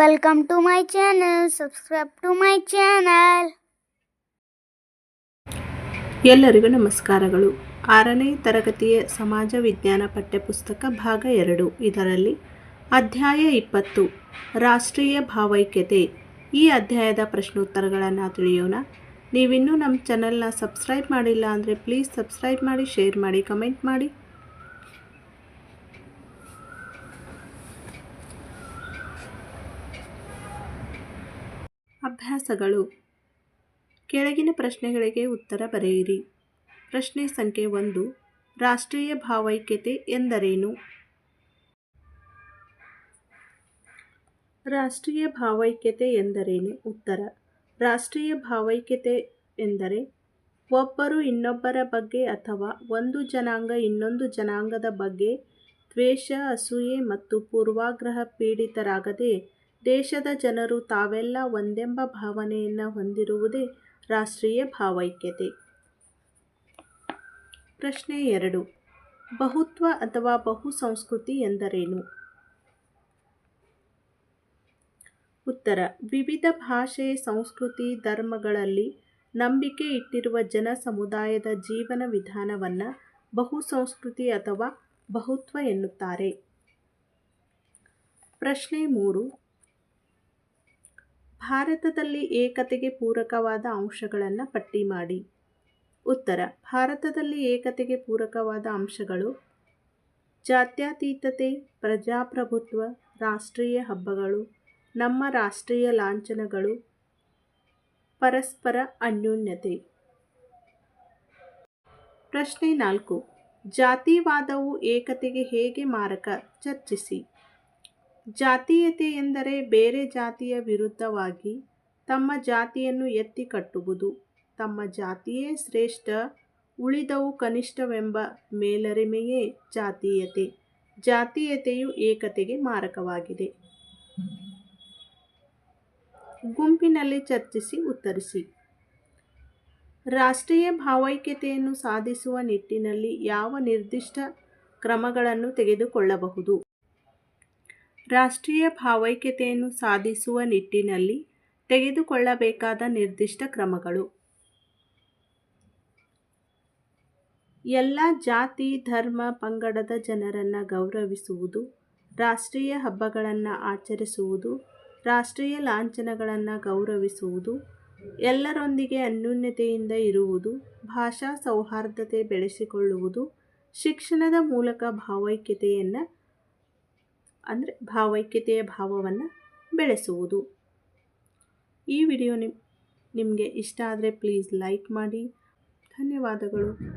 Welcome to my channel. Subscribe to my channel. ಎಲ್ಲರಿಗೂ ನಮಸ್ಕಾರಗಳು. ಆರನೇ ತರಗತಿಯ ಸಮಾಜ ವಿಜ್ಞಾನ ಪಠ್ಯಪುಸ್ತಕ ಭಾಗ ಎರಡು. ಇದರಲ್ಲಿ ಅಧ್ಯಾಯ ಇಪ್ಪತ್ತು. ರಾಷ್ಟ್ರೀಯ ಭಾವೈಕ್ಯತೆ. ಈ ಅಧ್ಯಾಯದ ಪ್ರಶ್ನೋತ್ತರಗಳನ್ನು ತಿಳಿಯೋಣ. ನೀವಿನ್ನೂ ನಮ್ಮ ಚಾನಲ್ನ ಸಬ್ಸ್ಕ್ರೈಬ್ ಮಾಡಿಲ್ಲ ಅಂದರೆ ಪ್ಲೀಸ್ ಸಬ್ಸ್ಕ್ರೈಬ್ ಮಾಡಿ ಶೇರ್ ಮಾಡಿ ಕಮೆಂಟ್ ಮಾಡಿ. ಅಭ್ಯಾಸಗಳು. ಕೆಳಗಿನ ಪ್ರಶ್ನೆಗಳಿಗೆ ಉತ್ತರ ಬರೆಯಿರಿ. ಪ್ರಶ್ನೆ ಸಂಖ್ಯೆ ಒಂದು, ರಾಷ್ಟ್ರೀಯ ಭಾವೈಕ್ಯತೆ ಎಂದರೇನು? ರಾಷ್ಟ್ರೀಯ ಭಾವೈಕ್ಯತೆ ಎಂದರೇನು? ಉತ್ತರ, ರಾಷ್ಟ್ರೀಯ ಭಾವೈಕ್ಯತೆ ಎಂದರೆ ಒಬ್ಬರು ಇನ್ನೊಬ್ಬರ ಬಗ್ಗೆ ಅಥವಾ ಒಂದು ಜನಾಂಗ ಇನ್ನೊಂದು ಜನಾಂಗದ ಬಗ್ಗೆ ದ್ವೇಷ, ಅಸೂಯೆ ಮತ್ತು ಪೂರ್ವಾಗ್ರಹ ಪೀಡಿತರಾಗದೆ ದೇಶದ ಜನರು ತಾವೆಲ್ಲ ಒಂದೆಂಬ ಭಾವನೆಯನ್ನು ಹೊಂದಿರುವುದೇ ರಾಷ್ಟ್ರೀಯ ಭಾವೈಕ್ಯತೆ. ಪ್ರಶ್ನೆ ಎರಡು. ಬಹುತ್ವ ಅಥವಾ ಬಹು ಸಂಸ್ಕೃತಿ ಎಂದರೇನು? ಉತ್ತರ. ವಿವಿಧ ಭಾಷೆ, ಸಂಸ್ಕೃತಿ, ಧರ್ಮಗಳಲ್ಲಿ ನಂಬಿಕೆ ಇಟ್ಟಿರುವ ಜನ ಸಮುದಾಯದ ಜೀವನ ವಿಧಾನವನ್ನು ಬಹು ಸಂಸ್ಕೃತಿ ಅಥವಾ ಬಹುತ್ವ ಎನ್ನುತ್ತಾರೆ. ಪ್ರಶ್ನೆ ಮೂರು. ಭಾರತದಲ್ಲಿ ಏಕತೆಗೆ ಪೂರಕವಾದ ಅಂಶಗಳನ್ನು ಪಟ್ಟಿ ಮಾಡಿ. ಉತ್ತರ, ಭಾರತದಲ್ಲಿ ಏಕತೆಗೆ ಪೂರಕವಾದ ಅಂಶಗಳು ಜಾತ್ಯತೀತತೆ, ಪ್ರಜಾಪ್ರಭುತ್ವ, ರಾಷ್ಟ್ರೀಯ ಹಬ್ಬಗಳು, ನಮ್ಮ ರಾಷ್ಟ್ರೀಯ ಲಾಂಛನಗಳು, ಪರಸ್ಪರ ಅನ್ಯೋನ್ಯತೆ. ಪ್ರಶ್ನೆ ನಾಲ್ಕು, ಜಾತಿವಾದವು ಏಕತೆಗೆ ಹೇಗೆ ಮಾರಕ? ಚರ್ಚಿಸಿ. ಜಾತೀಯತೆ ಎಂದರೆ ಬೇರೆ ಜಾತಿಯ ವಿರುದ್ಧವಾಗಿ ತಮ್ಮ ಜಾತಿಯನ್ನು ಎತ್ತಿ ಕಟ್ಟುವುದು. ತಮ್ಮ ಜಾತಿಯೇ ಶ್ರೇಷ್ಠ, ಉಳಿದವು ಕನಿಷ್ಠವೆಂಬ ಮೇಲರಿಮೆಯೇ ಜಾತೀಯತೆ. ಜಾತೀಯತೆಯು ಏಕತೆಗೆ ಮಾರಕವಾಗಿದೆ. ಗುಂಪಿನಲ್ಲಿ ಚರ್ಚಿಸಿ ಉತ್ತರಿಸಿ. ರಾಷ್ಟ್ರೀಯ ಭಾವೈಕ್ಯತೆಯನ್ನು ಸಾಧಿಸುವ ನಿಟ್ಟಿನಲ್ಲಿ ಯಾವ ನಿರ್ದಿಷ್ಟ ಕ್ರಮಗಳನ್ನು ತೆಗೆದುಕೊಳ್ಳಬಹುದು? ರಾಷ್ಟ್ರೀಯ ಭಾವೈಕ್ಯತೆಯನ್ನು ಸಾಧಿಸುವ ನಿಟ್ಟಿನಲ್ಲಿ ತೆಗೆದುಕೊಳ್ಳಬೇಕಾದ ನಿರ್ದಿಷ್ಟ ಕ್ರಮಗಳು. ಎಲ್ಲ ಜಾತಿ, ಧರ್ಮ, ಪಂಗಡದ ಜನರನ್ನು ಗೌರವಿಸುವುದು, ರಾಷ್ಟ್ರೀಯ ಹಬ್ಬಗಳನ್ನು ಆಚರಿಸುವುದು, ರಾಷ್ಟ್ರೀಯ ಲಾಂಛನಗಳನ್ನು ಗೌರವಿಸುವುದು, ಎಲ್ಲರೊಂದಿಗೆ ಅನ್ಯೋನ್ಯತೆಯಿಂದ ಇರುವುದು, ಭಾಷಾ ಸೌಹಾರ್ದತೆ ಬೆಳೆಸಿಕೊಳ್ಳುವುದು, ಶಿಕ್ಷಣದ ಮೂಲಕ ಭಾವೈಕ್ಯತೆಯನ್ನು ಅಂದರೆ ಭಾವೈಕ್ಯತೆಯ ಭಾವವನ್ನು ಬೆಳೆಸುವುದು. ಈ ವಿಡಿಯೋ ನಿಮ್ ನಿಮಗೆ ಇಷ್ಟ ಆದರೆ ಪ್ಲೀಸ್ ಲೈಕ್ ಮಾಡಿ. ಧನ್ಯವಾದಗಳು.